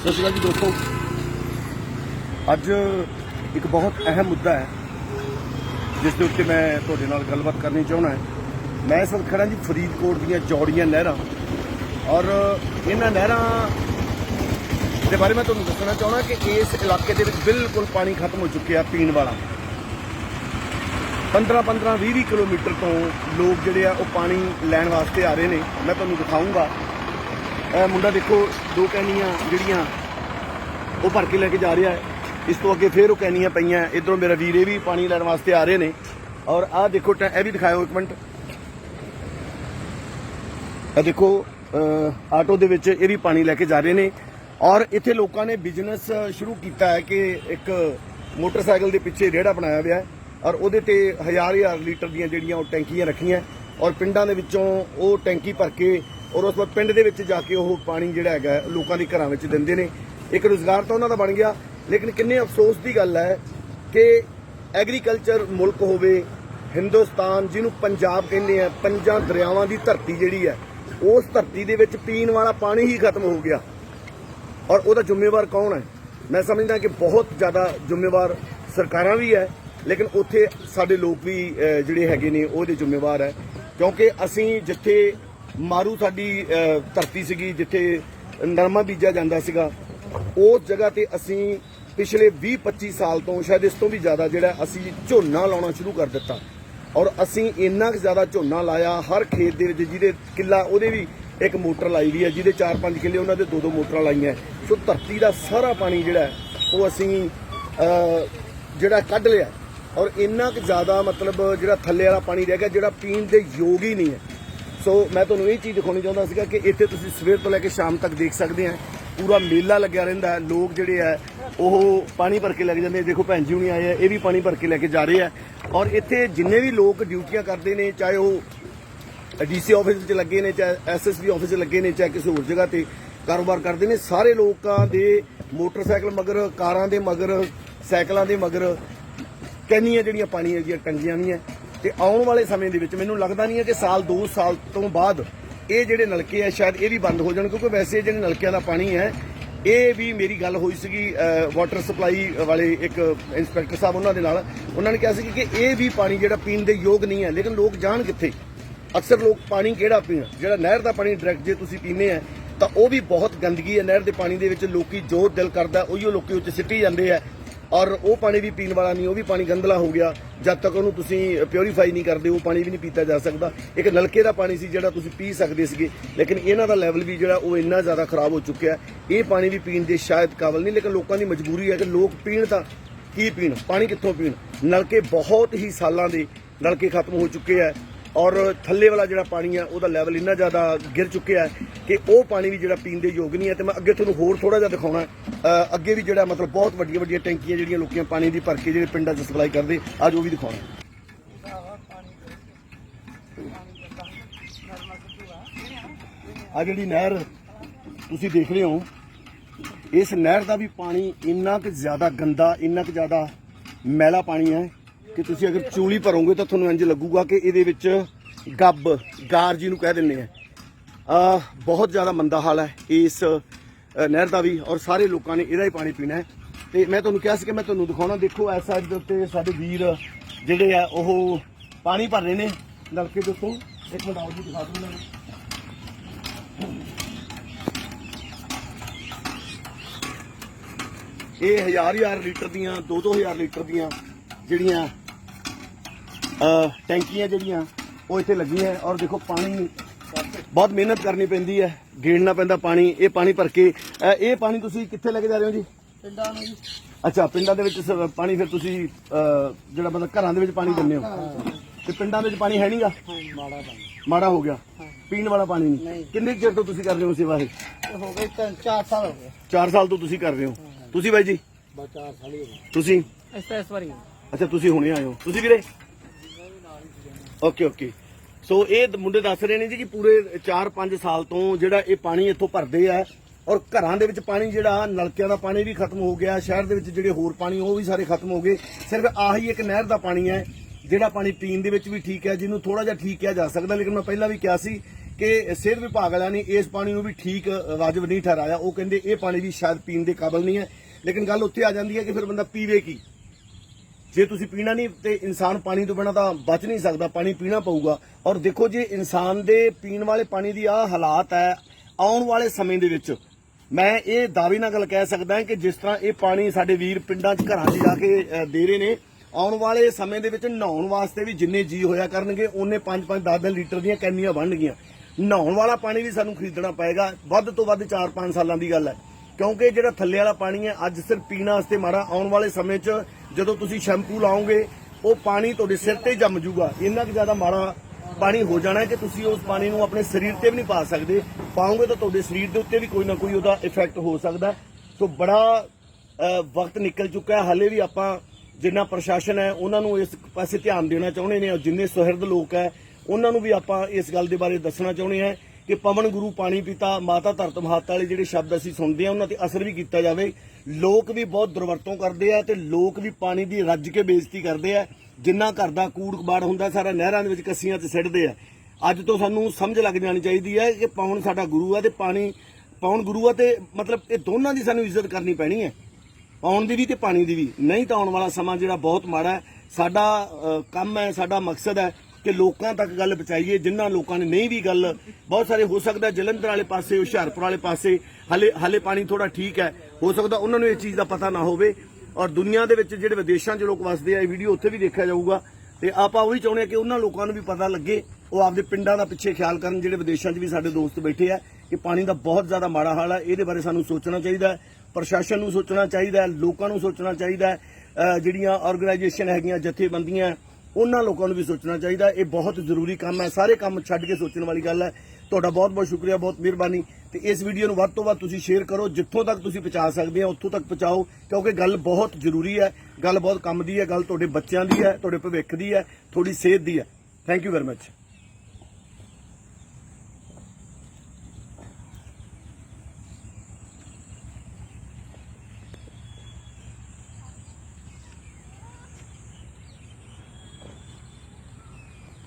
ਸਤਿ ਸ਼੍ਰੀ ਅਕਾਲ ਜੀ ਦੋਸਤੋ। ਅੱਜ ਇੱਕ ਬਹੁਤ ਅਹਿਮ ਮੁੱਦਾ ਹੈ, ਜਿਸ ਦੇ ਉੱਤੇ ਮੈਂ ਤੁਹਾਡੇ ਨਾਲ ਗੱਲਬਾਤ ਕਰਨੀ ਚਾਹੁੰਦਾ ਹਾਂ। ਮੈਂ ਇਸ ਵਕਤ ਖੜਾ ਜੀ ਫਰੀਦਕੋਟ ਦੀਆਂ ਜੌੜੀਆਂ ਨਹਿਰਾਂ ਔਰ ਇਹਨਾਂ ਨਹਿਰਾਂ ਦੇ ਬਾਰੇ ਮੈਂ ਤੁਹਾਨੂੰ ਦੱਸਣਾ ਚਾਹੁੰਦਾ ਕਿ ਇਸ ਇਲਾਕੇ ਦੇ ਵਿੱਚ ਬਿਲਕੁਲ ਪਾਣੀ ਖਤਮ ਹੋ ਚੁੱਕਿਆ ਪੀਣ ਵਾਲਾ। 15 15 20 20 ਕਿਲੋਮੀਟਰ ਤੋਂ ਲੋਕ ਜਿਹੜੇ ਆ ਉਹ ਪਾਣੀ ਲੈਣ ਵਾਸਤੇ ਆ ਰਹੇ ਨੇ। ਮੈਂ ਤੁਹਾਨੂੰ ਦਿਖਾਉਂਗਾ ਇਹ ਮੁੰਡਾ ਦੇਖੋ, ਦੋ ਕੈਨੀਆਂ ਜਿਹੜੀਆਂ, ਉਹ ਭਰ ਕੇ ਲੈ ਕੇ ਜਾ ਰਿਹਾ ਹੈ। ਇਸ ਤੋਂ ਅੱਗੇ ਫੇਰ ਉਹ ਕੈਨੀਆਂ ਪਈਆਂ ਇਧਰੋਂ ਮੇਰਾ ਵੀਰ ਇਹ ਵੀ ਪਾਣੀ ਲੈਣ ਵਾਸਤੇ ਆ ਰਹੇ ਨੇ। ਔਰ ਆਹ ਦੇਖੋ, ਟੈ- ਇਹ ਵੀ ਦਿਖਾਓ ਇੱਕ ਮਿੰਟ। ਇਹ ਦੇਖੋ ਆਟੋ ਦੇ ਵਿੱਚ ਇਹ ਵੀ ਪਾਣੀ ਲੈ ਕੇ ਜਾ ਰਹੇ ਨੇ। ਔਰ ਇੱਥੇ ਲੋਕਾਂ ਨੇ ਬਿਜ਼ਨਸ ਸ਼ੁਰੂ ਕੀਤਾ ਹੈ ਕਿ ਇੱਕ ਮੋਟਰਸਾਈਕਲ ਦੇ ਪਿੱਛੇ ਰੇੜਾ ਬਣਾਇਆ ਹੋਇਆ ਹੈ। ਔਰ ਉਹਦੇ ਤੇ ਹਜ਼ਾਰ ਹਜ਼ਾਰ ਲੀਟਰ ਦੀਆਂ ਜਿਹੜੀਆਂ ਉਹ ਟੈਂਕੀਆਂ ਰੱਖੀਆਂ ਔਰ ਪਿੰਡਾਂ ਦੇ ਵਿੱਚੋਂ ਉਹ ਟੈਂਕੀ ਭਰ ਕੇ ਔਰ ਉਸ ਤੋਂ ਬਾਅਦ ਪਿੰਡ ਦੇ ਵਿੱਚ ਜਾ ਕੇ ਉਹ ਪਾਣੀ ਜਿਹੜਾ ਹੈਗਾ ਲੋਕਾਂ ਦੇ ਘਰਾਂ ਵਿੱਚ ਦਿੰਦੇ ਨੇ। ਇੱਕ ਰੋਜ਼ਗਾਰ ਤਾਂ ਉਹਨਾਂ ਦਾ ਬਣ ਗਿਆ, ਲੇਕਿਨ ਕਿੰਨੇ ਅਫਸੋਸ ਦੀ ਗੱਲ ਹੈ ਕਿ ਐਗਰੀਕਲਚਰ ਮੁਲਕ ਹੋਵੇ, ਹਿੰਦੁਸਤਾਨ ਜਿਹਨੂੰ ਪੰਜਾਬ ਕਹਿੰਦੇ ਆ, ਪੰਜਾਂ ਦਰਿਆਵਾਂ ਦੀ ਧਰਤੀ ਜਿਹੜੀ ਹੈ, ਉਸ ਧਰਤੀ ਦੇ ਵਿੱਚ ਪੀਣ ਵਾਲਾ ਪਾਣੀ ਹੀ ਖਤਮ ਹੋ ਗਿਆ। ਔਰ ਉਹਦਾ ਜ਼ਿੰਮੇਵਾਰ ਕੌਣ ਹੈ? ਮੈਂ ਸਮਝਦਾ ਕਿ ਬਹੁਤ ਜ਼ਿਆਦਾ ਜ਼ਿੰਮੇਵਾਰ ਸਰਕਾਰਾਂ ਵੀ ਹੈ, ਲੇਕਿਨ ਉੱਥੇ ਸਾਡੇ ਲੋਕ ਵੀ ਜਿਹੜੇ ਹੈਗੇ ਨੇ, ਉਹਦੇ ਜ਼ਿੰਮੇਵਾਰ ਹੈ। ਕਿਉਂਕਿ ਅਸੀਂ ਜਿੱਥੇ ਮਾਰੂ ਸਾਡੀ ਧਰਤੀ ਸੀਗੀ ਜਿੱਥੇ ਨਰਮਾ ਬੀਜਿਆ ਜਾਂਦਾ ਸੀਗਾ। ਉਸ ਜਗ੍ਹਾ ਤੇ ਅਸੀਂ ਪਿਛਲੇ 20-25 ਸਾਲ ਤੋਂ, ਸ਼ਾਇਦ ਇਸ ਤੋਂ ਵੀ ਜ਼ਿਆਦਾ ਜਿਹੜਾ ਅਸੀਂ ਝੋਨਾ ਲਾਉਣਾ ਸ਼ੁਰੂ ਕਰ ਦਿੱਤਾ। ਔਰ ਅਸੀਂ ਇੰਨਾ ਕੁ ਜ਼ਿਆਦਾ ਝੋਨਾ ਲਾਇਆ, ਹਰ ਖੇਤ ਦੇ ਵਿੱਚ ਜਿਹਦੇ ਕਿੱਲਾ, ਉਹਦੇ ਵੀ ਇੱਕ ਮੋਟਰ ਲਾਈ ਵੀ ਹੈ, ਜਿਹਦੇ 4-5 ਕਿੱਲੇ ਉਹਨਾਂ ਦੇ ਦੋ ਦੋ ਮੋਟਰਾਂ ਲਾਈਆਂ। ਸੋ ਧਰਤੀ ਦਾ ਸਾਰਾ ਪਾਣੀ ਜਿਹੜਾ, ਉਹ ਅਸੀਂ ਜਿਹੜਾ ਕੱਢ ਲਿਆ। ਔਰ ਇੰਨਾ ਕੁ ਜ਼ਿਆਦਾ ਮਤਲਬ ਜਿਹੜਾ ਥੱਲੇ ਵਾਲਾ ਪਾਣੀ ਰਹਿ ਗਿਆ, ਜਿਹੜਾ ਪੀਣ ਦੇ ਯੋਗ ਹੀ ਨਹੀਂ ਹੈ। ਸੋ ਮੈਂ ਤੁਹਾਨੂੰ ਇਹ ਚੀਜ਼ ਦਿਖਾਉਣੀ ਚਾਹੁੰਦਾ ਸੀਗਾ ਕਿ ਇੱਥੇ ਤੁਸੀਂ ਸਵੇਰ ਤੋਂ ਲੈ ਕੇ ਸ਼ਾਮ ਤੱਕ ਦੇਖ ਸਕਦੇ ਆ। ਪੂਰਾ ਮੇਲਾ ਲੱਗਿਆ ਰਹਿੰਦਾ ਲੋਕ ਜਿਹੜੇ ਆ, ਉਹ ਪਾਣੀ ਭਰ ਕੇ ਲੈ ਕੇ ਜਾਂਦੇ ਦੇਖੋ ਭੈਣ ਜੀ ਹੁਣੀ ਆਏ ਆ, ਇਹ ਵੀ ਪਾਣੀ ਭਰ ਕੇ ਲੈ ਕੇ ਜਾ ਰਹੇ ਆ। ਔਰ ਇੱਥੇ ਜਿੰਨੇ ਵੀ ਲੋਕ ਡਿਊਟੀਆਂ ਕਰਦੇ ਨੇ, ਚਾਹੇ ਉਹ ਡੀਸੀ ਆਫਿਸ ਵਿੱਚ ਲੱਗੇ ਨੇ, ਚਾਹੇ ਐਸਐਸਬੀ ਆਫਿਸ 'ਚ ਲੱਗੇ ਨੇ, ਚਾਹੇ ਕਿਸੇ ਹੋਰ ਜਗ੍ਹਾ ਤੇ ਕਾਰੋਬਾਰ ਕਰਦੇ ਨੇ, ਸਾਰੇ ਲੋਕਾਂ ਦੇ ਮੋਟਰਸਾਈਕਲ ਮਗਰ, ਕਾਰਾਂ ਦੇ ਮਗਰ, ਸਾਈਕਲਾਂ ਦੇ ਮਗਰ ਕੈਨੀਆਂ ਜਿਹੜੀਆਂ ਪਾਣੀ ਦੀਆਂ ਟੰਗੀਆਂ ਵੀ ਹੈ ਤੇ ਆਉਣ ਵਾਲੇ ਸਮੇਂ ਦੇ ਵਿੱਚ ਮੈਨੂੰ ਲੱਗਦਾ ਨਹੀਂ ਹੈ ਕਿ ਸਾਲ 2 ਸਾਲ ਤੋਂ ਬਾਅਦ ਇਹ ਜਿਹੜੇ ਨਲਕੇ ਆ, ਸ਼ਾਇਦ ਇਹ ਵੀ ਬੰਦ ਹੋ ਜਾਣ, ਕਿਉਂਕਿ ਵੈਸੇ ਜਿਹੜੇ ਨਲਕਿਆਂ ਦਾ ਪਾਣੀ ਹੈ, ਇਹ ਵੀ ਮੇਰੀ ਗੱਲ ਹੋਈ ਸੀਗੀ ਵਾਟਰ ਸਪਲਾਈ ਵਾਲੇ ਇੱਕ ਇੰਸਪੈਕਟਰ ਸਾਹਿਬ ਉਹਨਾਂ ਦੇ ਨਾਲ। ਉਹਨਾਂ ਨੇ ਕਿਹਾ ਸੀ ਕਿ ਇਹ ਵੀ ਪਾਣੀ ਜਿਹੜਾ ਪੀਣ ਦੇ ਯੋਗ ਨਹੀਂ ਹੈ, ਲੇਕਿਨ ਲੋਕ ਜਾਣ ਕਿੱਥੇ? ਅਕਸਰ ਲੋਕ ਪਾਣੀ ਕਿਹੜਾ ਪੀਣ? ਜਿਹੜਾ ਨਹਿਰ ਦਾ ਪਾਣੀ ਡਾਇਰੈਕਟ ਜੇ ਤੁਸੀਂ ਪੀਂਦੇ ਆ, ਤਾਂ ਉਹ ਵੀ ਬਹੁਤ ਗੰਦਗੀ ਹੈ। ਨਹਿਰ ਦੇ ਪਾਣੀ ਦੇ ਵਿੱਚ ਲੋਕੀ ਜੋ ਦਿਲ ਕਰਦਾ, ਉਹੀਓ ਲੋਕੀ ਉੱਚ ਸਿੱਟੀ ਜਾਂਦੇ ਆ। ਔਰ ਉਹ ਪਾਣੀ ਵੀ ਪੀਣ ਵਾਲਾ ਨਹੀਂ, ਉਹ ਵੀ ਪਾਣੀ ਗੰਦਲਾ ਹੋ ਗਿਆ। ਜਦ ਤੱਕ ਉਹਨੂੰ ਤੁਸੀਂ ਪਿਉਰੀਫਾਈ ਨਹੀਂ ਕਰਦੇ, ਉਹ ਪਾਣੀ ਵੀ ਨਹੀਂ ਪੀਤਾ ਜਾ ਸਕਦਾ। ਇੱਕ ਨਲਕੇ ਦਾ ਪਾਣੀ ਸੀ ਜਿਹੜਾ ਤੁਸੀਂ ਪੀ ਸਕਦੇ ਸੀਗੇ, ਲੇਕਿਨ ਇਹਨਾਂ ਦਾ ਲੈਵਲ ਵੀ ਜਿਹੜਾ ਉਹ ਇੰਨਾ ਜ਼ਿਆਦਾ ਖਰਾਬ ਹੋ ਚੁੱਕਿਆ ਇਹ ਪਾਣੀ ਵੀ ਪੀਣ ਦੇ ਸ਼ਾਇਦ ਕਾਬਲ ਨਹੀਂ, ਲੇਕਿਨ ਲੋਕਾਂ ਦੀ ਮਜਬੂਰੀ ਹੈ ਕਿ ਲੋਕ ਪੀਣ ਤਾਂ ਕੀ ਪੀਣ, ਪਾਣੀ ਕਿੱਥੋਂ ਪੀਣ? ਨਲਕੇ ਬਹੁਤ ਹੀ ਸਾਲਾਂ ਦੇ ਨਲਕੇ ਖਤਮ ਹੋ ਚੁੱਕੇ ਆ ਔਰ ਥੱਲੇ ਵਾਲਾ ਜਿਹੜਾ ਪਾਣੀ ਹੈ ਉਹਦਾ ਲੈਵਲ ਇੰਨਾ ਜ਼ਿਆਦਾ ਗਿਰ ਚੁੱਕਿਆ ਕਿ ਉਹ ਪਾਣੀ ਵੀ ਜਿਹੜਾ ਪੀਣ ਦੇ ਯੋਗ ਨਹੀਂ ਹੈ। ਤੇ ਮੈਂ ਅੱਗੇ ਤੁਹਾਨੂੰ ਹੋਰ ਥੋੜਾ ਜਿਹਾ ਦਿਖਾਉਣਾ ਅੱਗੇ ਵੀ ਜਿਹੜਾ ਮਤਲਬ ਬਹੁਤ ਵੱਡੀਆਂ ਵੱਡੀਆਂ ਟੈਂਕੀਆਂ ਜਿਹੜੀਆਂ ਲੋਕੀਆਂ ਪਾਣੀ ਦੀ ਭਰ ਕੇ ਜਿਹੜੇ ਪਿੰਡਾਂ 'ਚ ਸਪਲਾਈ ਕਰਦੇ, ਅੱਜ ਉਹ ਵੀ ਦਿਖਾਉਣਾ ਹੈ। ਆ ਜਿਹੜੀ ਨਹਿਰ ਤੁਸੀਂ ਦੇਖ ਰਹੇ ਹੋ, ਇਸ ਨਹਿਰ ਦਾ ਵੀ ਪਾਣੀ ਇੰਨਾ ਕੁ ਜ਼ਿਆਦਾ ਗੰਦਾ, ਇੰਨਾ ਕੁ ਜ਼ਿਆਦਾ ਮੈਲਾ ਪਾਣੀ ਹੈ। ਕਿ ਤੁਸੀਂ ਅਗਰ ਚੂਲੀ ਭਰੋਗੇ ਤਾਂ ਤੁਹਾਨੂੰ ਇੰਜ ਲੱਗੂਗਾ ਕਿ ਇਹਦੇ ਵਿੱਚ ਗੱਬ, ਗਾਰ ਜੀ ਨੂੰ ਕਹਿ ਦਿੰਦੇ ਆ। ਆ, ਬਹੁਤ ਜ਼ਿਆਦਾ ਮੰਦਾ ਹਾਲ ਹੈ ਇਸ ਨਹਿਰ ਦਾ ਵੀ ਔਰ ਸਾਰੇ ਲੋਕਾਂ ਨੇ ਇਹਦਾ ਹੀ ਪਾਣੀ ਪੀਣਾ ਹੈ। ਤੇ ਮੈਂ ਤੁਹਾਨੂੰ ਕਿਹਾ ਸੀ ਕਿ ਮੈਂ ਤੁਹਾਨੂੰ ਦਿਖਾਉਣਾ, ਦੇਖੋ ਇਸ ਸਾਈਡ ਦੇ ਉੱਤੇ ਸਾਡੇ ਵੀਰ ਜਿਹੜੇ ਆ, ਉਹ ਪਾਣੀ ਭਰ ਰਹੇ ਨੇ। ਨਲਕੇ ਦੇ ਉੱਤੋਂ, ਇੱਕ ਮਿੰਟ ਆਓ ਜੀ, ਦਿਖਾ ਦਿੰਦਾ ਇਹ ਹਜ਼ਾਰ ਹਜ਼ਾਰ ਲੀਟਰ ਦੀਆਂ 2-2000 ਲੀਟਰ ਦੀਆਂ ਜਿਹੜੀਆਂ ਟੈਂਕੀਆਂ ਜਿਹੜੀਆਂ ਉਹ ਇੱਥੇ ਲੱਗੀਆਂ ਔਰ ਦੇਖੋ ਪਾਣੀ ਬਹੁਤ ਮਿਹਨਤ ਕਰਨੀ ਪੈਂਦੀ ਹੈ ਗੇੜਨਾ ਪੈਂਦਾ ਪਾਣੀ ਇਹ ਪਾਣੀ ਭਰ ਕੇ। ਇਹ ਪਾਣੀ ਤੁਸੀਂ ਕਿੱਥੇ ਲੈ ਕੇ ਜਾ ਰਹੇ ਹੋ ਜੀ? ਪਿੰਡਾਂ ਨੂੰ ਜੀ। ਅੱਛਾ ਪਿੰਡਾਂ ਦੇ ਵਿੱਚ ਪਾਣੀ ਫਿਰ ਤੁਸੀਂ ਜਿਹੜਾ ਮਤਲਬ ਘਰਾਂ ਦੇ ਵਿੱਚ ਪਾਣੀ ਦਿੰਦੇ ਹੋ। ਤੇ ਪਿੰਡਾਂ ਦੇ ਵਿੱਚ ਪਾਣੀ ਹੈ ਨਹੀਂਗਾ ਮਾੜਾ ਪਾਣੀ। ਮਾੜਾ ਹੋ ਗਿਆ। ਪੀਣ ਵਾਲਾ ਪਾਣੀ ਨਹੀਂ। ਕਿੰਨੇ ਚਿਰ ਤੋਂ ਤੁਸੀਂ ਕਰ ਰਹੇ ਹੋ ਸੇਵਾ ਇਹ? ਹੋ ਗਏ ਤਿੰਨ ਚਾਰ ਸਾਲ ਹੋ ਗਏ। 4 ਸਾਲ ਤੋਂ ਤੁਸੀਂ ਕਰ ਰਹੇ ਹੋ। ਤੁਸੀਂ ਬਾਈ ਜੀ? ਬਸ ਚਾਰ ਸਾਲ ਹੀ ਹੋ ਗਏ। ਤੁਸੀਂ? ਇਸ ਇਸ ਵਾਰੀ। ਅੱਛਾ ਤੁਸੀਂ ਹੁਣੇ ਆਏ ਹੋ। ਤੁਸੀਂ ਵੀਰੇ? ਓਕੇ ਓਕੇ ਸੋ ਇਹ ਮੁੰਡੇ ਦੱਸ ਰਹੇ ਨੇ ਜੀ ਕਿ ਪੂਰੇ 4-5 ਸਾਲ ਤੋਂ ਜਿਹੜਾ ਇਹ ਪਾਣੀ ਇੱਥੋਂ ਭਰਦੇ ਆ ਔਰ ਘਰਾਂ ਦੇ ਵਿੱਚ ਪਾਣੀ ਜਿਹੜਾ ਨਲਕਿਆਂ ਦਾ ਪਾਣੀ ਵੀ ਖਤਮ ਹੋ ਗਿਆ, ਸ਼ਹਿਰ ਦੇ ਵਿੱਚ ਜਿਹੜੇ ਹੋਰ ਪਾਣੀ ਉਹ ਵੀ ਸਾਰੇ ਖਤਮ ਹੋ ਗਏ। ਸਿਰਫ ਆਹੀ ਇੱਕ ਨਹਿਰ ਦਾ ਪਾਣੀ ਹੈ, ਜਿਹੜਾ ਪਾਣੀ ਪੀਣ ਦੇ ਵਿੱਚ ਵੀ ਠੀਕ ਹੈ, ਜਿਹਨੂੰ ਥੋੜਾ ਜਿਹਾ ਠੀਕ ਕਿਹਾ ਜਾ ਸਕਦਾ, ਲੇਕਿਨ ਮੈਂ ਪਹਿਲਾਂ ਵੀ ਕਿਹਾ ਸੀ ਕਿ ਸਿਹਤ ਵਿਭਾਗ ਵਾਲਿਆਂ ਨੇ ਇਸ ਪਾਣੀ ਨੂੰ ਵੀ ਠੀਕ ਵਾਜਬ ਨਹੀਂ ਠਹਿਰਾਇਆ। ਉਹ ਕਹਿੰਦੇ ਇਹ ਪਾਣੀ ਵੀ ਸ਼ਾਇਦ ਪੀਣ ਦੇ ਕਾਬਲ ਨਹੀਂ ਹੈ। ਲੇਕਿਨ ਗੱਲ ਉੱਥੇ ਆ ਜਾਂਦੀ ਹੈ ਕਿ ਫਿਰ ਬੰਦਾ ਪੀਵੇ ਕੀ? ਜੇ ਤੁਸੀਂ ਪੀਣਾ ਨਹੀਂ ਤੇ ਇਨਸਾਨ ਪਾਣੀ ਤੋਂ ਬਿਨਾਂ ਤਾਂ ਬਚ ਨਹੀਂ ਸਕਦਾ, ਪਾਣੀ ਪੀਣਾ ਪਊਗਾ। ਔਰ ਦੇਖੋ ਜੇ, ਇਨਸਾਨ ਦੇ ਪੀਣ ਵਾਲੇ ਪਾਣੀ ਦੀ ਆ ਹਾਲਾਤ ਹੈ ਆਉਣ ਵਾਲੇ ਸਮੇਂ ਦੇ ਵਿੱਚ। ਮੈਂ ਇਹ ਦਾਅਵੇ ਨਾਲ ਗੱਲ ਕਹਿ ਸਕਦਾ ਕਿ ਜਿਸ ਤਰ੍ਹਾਂ ਇਹ ਪਾਣੀ ਸਾਡੇ ਵੀਰ ਪਿੰਡਾਂ 'ਚ ਘਰਾਂ 'ਚ ਜਾ ਕੇ ਦੇ ਰਹੇ ਨੇ, ਆਉਣ ਵਾਲੇ ਸਮੇਂ ਦੇ ਵਿੱਚ ਨਹਾਉਣ ਵਾਸਤੇ ਵੀ ਜਿੰਨੇ ਜੀ ਹੋਇਆ ਕਰਨਗੇ ਉਹਨੇ 5-5 10 ਲੀਟਰ ਦੀਆਂ ਕੈਨੀਆਂ ਬਣਨਗੀਆਂ। ਨਹਾਉਣ ਵਾਲਾ ਪਾਣੀ ਵੀ ਸਾਨੂੰ ਖਰੀਦਣਾ ਪਏਗਾ, ਵੱਧ ਤੋਂ ਵੱਧ 4-5 ਸਾਲਾਂ ਦੀ ਗੱਲ ਹੈ। ਕਿਉਂਕਿ ਜਿਹੜਾ ਥੱਲੇ ਵਾਲਾ ਪਾਣੀ ਹੈ, ਅੱਜ ਸਿਰਫ ਪੀਣ ਵਾਸਤੇ ਮਾੜਾ, ਆਉਣ ਵਾਲੇ ਸਮੇਂ 'ਚ ਜਦੋਂ ਤੁਸੀਂ ਸ਼ੈਂਪੂ ਲਾਓਗੇ, ਉਹ ਪਾਣੀ ਤੁਹਾਡੇ ਸਿਰ ਤੇ ਜੰਮ ਜੂਗਾ। ਇੰਨਾ ਕੁ ਜ਼ਿਆਦਾ ਮਾੜਾ ਪਾਣੀ ਹੋ ਜਾਣਾ ਕਿ ਤੁਸੀਂ ਉਸ ਪਾਣੀ ਨੂੰ ਆਪਣੇ ਸਰੀਰ ਤੇ ਵੀ ਨਹੀਂ ਪਾ ਸਕਦੇ। ਪਾਓਗੇ ਤਾਂ ਤੁਹਾਡੇ ਸਰੀਰ ਦੇ ਉੱਤੇ ਵੀ ਕੋਈ ਨਾ ਕੋਈ ਉਹਦਾ ਇਫੈਕਟ ਹੋ ਸਕਦਾ ਸੋ ਬੜਾ ਵਕਤ ਨਿਕਲ ਚੁੱਕਾ ਹੈ। ਹਾਲੇ ਵੀ ਆਪਾਂ ਜਿੰਨਾ ਪ੍ਰਸ਼ਾਸਨ ਹੈ, ਉਹਨਾਂ ਨੂੰ ਇਸ ਪਾਸੇ ਧਿਆਨ ਦੇਣਾ ਚਾਹੁੰਦੇ ਨੇ ਔਰ ਜਿੰਨੇ ਸੁਹਿਰਦ ਲੋਕ ਹੈ, ਉਹਨਾਂ ਨੂੰ ਵੀ ਆਪਾਂ ਇਸ ਗੱਲ ਦੇ ਬਾਰੇ ਦੱਸਣਾ ਚਾਹੁੰਦੇ ਹਾਂ। ਕਿ ਪਵਨ ਗੁਰੂ ਪਾਣੀ ਪਿਤਾ ਮਾਤਾ ਧਰਤ ਮਾਤਾ ਵਾਲੇ ਜਿਹੜੇ ਸ਼ਬਦ ਅਸੀਂ ਸੁਣਦੇ ਹਾਂ, ਉਹਨਾਂ ਤੇ ਅਸਰ ਵੀ ਕੀਤਾ ਜਾਵੇ। ਲੋਕ ਵੀ ਬਹੁਤ ਦੁਰਵਰਤੋਂ ਕਰਦੇ ਆ ਤੇ ਲੋਕ ਵੀ ਪਾਣੀ ਦੀ ਰੱਜ ਕੇ ਬੇਇੱਜ਼ਤੀ ਕਰਦੇ ਆ। ਜਿੰਨਾ ਘਰ ਦਾ ਕੂੜ ਕਬਾੜ ਹੁੰਦਾ, ਸਾਰਾ ਨਹਿਰਾਂ ਦੇ ਵਿੱਚ ਕੱਸੀਆਂ 'ਚ ਸਿੱਟਦੇ ਆ। ਅੱਜ ਤੋਂ ਸਾਨੂੰ ਸਮਝ ਲੱਗ ਜਾਣੀ ਚਾਹੀਦੀ ਹੈ ਕਿ ਪਵਨ ਸਾਡਾ ਗੁਰੂ ਆ ਤੇ ਪਾਣੀ, ਪਵਨ ਗੁਰੂ ਆ ਤੇ ਮਤਲਬ ਇਹ ਦੋਨਾਂ ਦੀ ਸਾਨੂੰ ਇੱਜ਼ਤ ਕਰਨੀ ਪੈਣੀ ਹੈ। ਪਾਉਣ ਦੀ ਵੀ ਤੇ ਪਾਣੀ ਦੀ ਵੀ। ਨਹੀਂ ਤਾਂ ਆਉਣ ਵਾਲਾ ਸਮਾਂ ਜਿਹੜਾ ਬਹੁਤ ਮਾੜਾ ਹੈ। ਸਾਡਾ ਕੰਮ ਹੈ, ਸਾਡਾ ਮਕਸਦ ਹੈ ਕਿ ਲੋਕਾਂ ਤੱਕ ਗੱਲ ਪਹੁੰਚਾਈਏ, ਜਿਨ੍ਹਾਂ ਲੋਕਾਂ ਨੇ ਨਹੀਂ ਵੀ ਗੱਲ, ਬਹੁਤ ਸਾਰੇ ਹੋ ਸਕਦਾ ਜਲੰਧਰ ਵਾਲੇ ਪਾਸੇ, ਹੁਸ਼ਿਆਰਪੁਰ ਵਾਲੇ ਪਾਸੇ, ਹਲੇ ਹਲੇ ਪਾਣੀ ਥੋੜਾ ਠੀਕ ਹੈ, ਹੋ ਸਕਦਾ ਉਹਨਾਂ ਨੂੰ ਇਹ ਚੀਜ਼ ਦਾ ਪਤਾ ਨਾ ਹੋਵੇ। ਔਰ ਦੁਨੀਆ ਦੇ ਵਿੱਚ ਜਿਹੜੇ ਵਿਦੇਸ਼ਾਂ 'ਚ ਲੋਕ ਵਸਦੇ ਆ, ਇਹ ਵੀਡੀਓ ਉੱਥੇ ਵੀ ਦੇਖਿਆ ਜਾਊਗਾ। ਤੇ ਆਪਾਂ ਉਹੀ ਚਾਹੁੰਦੇ ਆ ਕਿ ਉਹਨਾਂ ਲੋਕਾਂ ਨੂੰ ਵੀ ਪਤਾ ਲੱਗੇ, ਉਹ ਆਪਦੇ ਪਿੰਡਾਂ ਦਾ ਪਿੱਛੇ ਖਿਆਲ ਕਰਨ, ਜਿਹੜੇ ਵਿਦੇਸ਼ਾਂ 'ਚ ਵੀ ਸਾਡੇ ਦੋਸਤ ਬੈਠੇ ਆ, ਕਿ ਪਾਣੀ ਦਾ ਬਹੁਤ ਜ਼ਿਆਦਾ ਮਾੜਾ ਹਾਲ ਹੈ ਇਹਦੇ ਬਾਰੇ ਸਾਨੂੰ ਸੋਚਣਾ ਚਾਹੀਦਾ ਪ੍ਰਸ਼ਾਸਨ ਨੂੰ ਸੋਚਣਾ ਚਾਹੀਦਾ ਲੋਕਾਂ ਨੂੰ ਸੋਚਣਾ ਚਾਹੀਦਾ ਜਿਹੜੀਆਂ ਆਰਗੇਨਾਈਜੇਸ਼ਨ ਹੈਗੀਆਂ, ਜਥੇਬੰਦੀਆਂ ਉਹਨਾਂ ਲੋਕਾਂ ਨੂੰ ਵੀ ਸੋਚਣਾ ਚਾਹੀਦਾ। ਇਹ ਬਹੁਤ ਜ਼ਰੂਰੀ ਕੰਮ ਹੈ। ਸਾਰੇ ਕੰਮ ਛੱਡ ਕੇ ਸੋਚਣ ਵਾਲੀ ਗੱਲ ਹੈ। ਤੁਹਾਡਾ ਬਹੁਤ ਬਹੁਤ ਸ਼ੁਕਰੀਆ, ਬਹੁਤ ਮਿਹਰਬਾਨੀ। ਤੇ ਇਸ ਵੀਡੀਓ ਨੂੰ ਵੱਧ ਤੋਂ ਵੱਧ ਤੁਸੀਂ ਸ਼ੇਅਰ ਕਰੋ। ਜਿੱਥੋਂ ਤੱਕ ਤੁਸੀਂ ਪਹੁੰਚਾ ਸਕਦੇ ਹੋ, ਉੱਥੋਂ ਤੱਕ ਪਹੁੰਚਾਓ, ਕਿਉਂਕਿ ਗੱਲ ਬਹੁਤ ਜ਼ਰੂਰੀ ਹੈ। ਗੱਲ ਬਹੁਤ ਕੰਮ ਦੀ ਹੈ। ਗੱਲ ਤੁਹਾਡੇ ਬੱਚਿਆਂ ਦੀ ਹੈ, ਤੁਹਾਡੇ ਭਵਿੱਖ ਦੀ ਹੈ, ਤੁਹਾਡੀ ਸਿਹਤ ਦੀ ਹੈ। Thank you very much